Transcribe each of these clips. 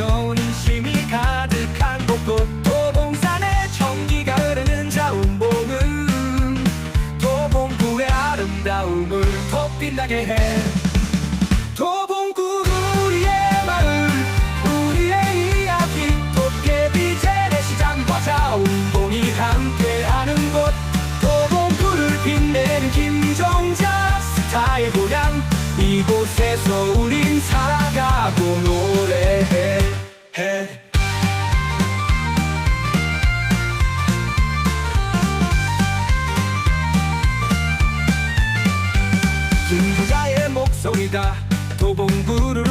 풍요로운 인심이 가득한 곳곳. 도봉산의 청기가 흐르는 자운봉은 도봉구의 아름다움을 더 빛나게 해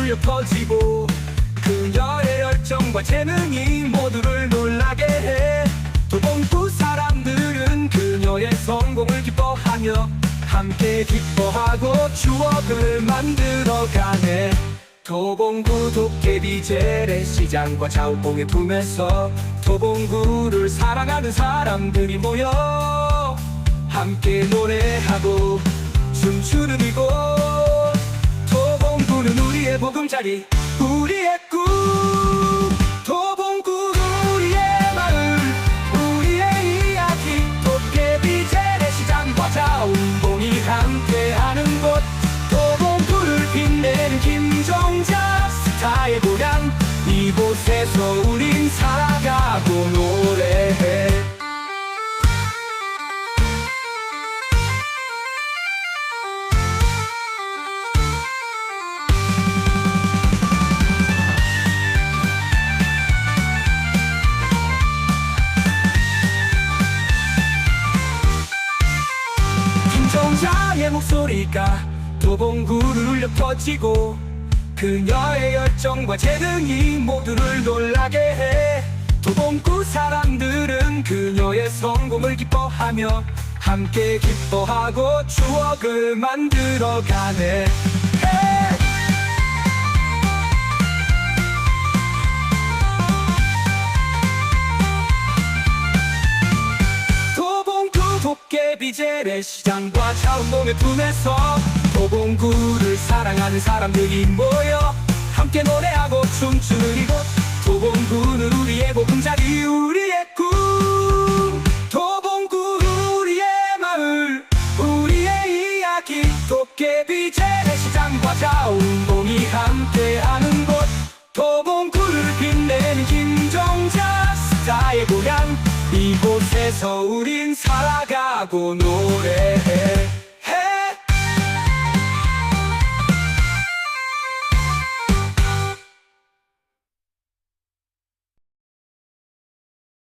울려 퍼지고 그녀의 열정과 재능이 모두를 놀라게 해. 도봉구 사람들은 그녀의 성공을 기뻐하며 함께 기뻐하고 추억을 만들어가네. 도봉구 도깨비 재래시장과 자우봉의 품에서 도봉구를 사랑하는 사람들이 모여 함께 노래하고 춤추는 이곳 우리의 보금자리 우리의 꿈. 도봉구 우리의 마을 우리의 이야기. 도깨비 재래시장과 자운봉이 함께하는 곳. 도봉구를 빛내는 김정자 스타의 고향. 이곳에서 우린 살아가고 노래 김정자의 목소리가 도봉구를 울려 퍼지고 그녀의 열정과 재능이 모두를 놀라게 해. 도봉구 사람들은 그녀의 성공을 기뻐하며 함께 기뻐하고 추억을 만들어가네 비 재래시장과 자운봉의 품에서 도봉구를 사랑하는 사람들이 모여 함께 노래하고 춤추는 이곳. 도봉구는 우리의 보금자리 우리의 꿈. 도봉구 우리의 마을 우리의 이야기. 도깨비 재래시장과 자운봉이 함께하는 곳. 도봉구를 빛내는 김정자 스타의 고향 이곳에서 우린 살아가고 노래해